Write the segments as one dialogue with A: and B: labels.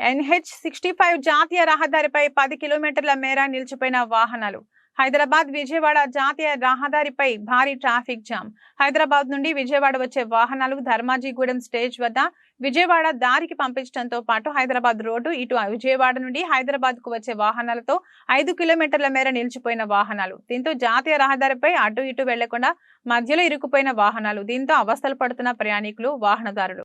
A: NH sixty five జాతీయ రహదారిపై పది కిలోమీటర్ల మేర నిలిచిపోయిన వాహనాలు. హైదరాబాద్ విజయవాడ జాతీయ రహదారిపై భారీ ట్రాఫిక్ జామ్. హైదరాబాద్ నుండి విజయవాడ వచ్చే వాహనాలు ధర్మాజీగూడెం స్టేజ్ వద్ద విజయవాడ దారికి పంపించడంతో పాటు హైదరాబాద్ రోడ్డు ఇటు విజయవాడ నుండి హైదరాబాద్కు వచ్చే వాహనాలతో ఐదు కిలోమీటర్ల మేర నిలిచిపోయిన వాహనాలు. దీంతో జాతీయ రహదారిపై అటు ఇటు వెళ్ళకుండా మధ్యలో ఇరుక్కుపోయిన వాహనాలు. దీంతో అవస్థలు పడుతున్న ప్రయాణికులు వాహనదారులు.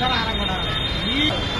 B: Các bạn.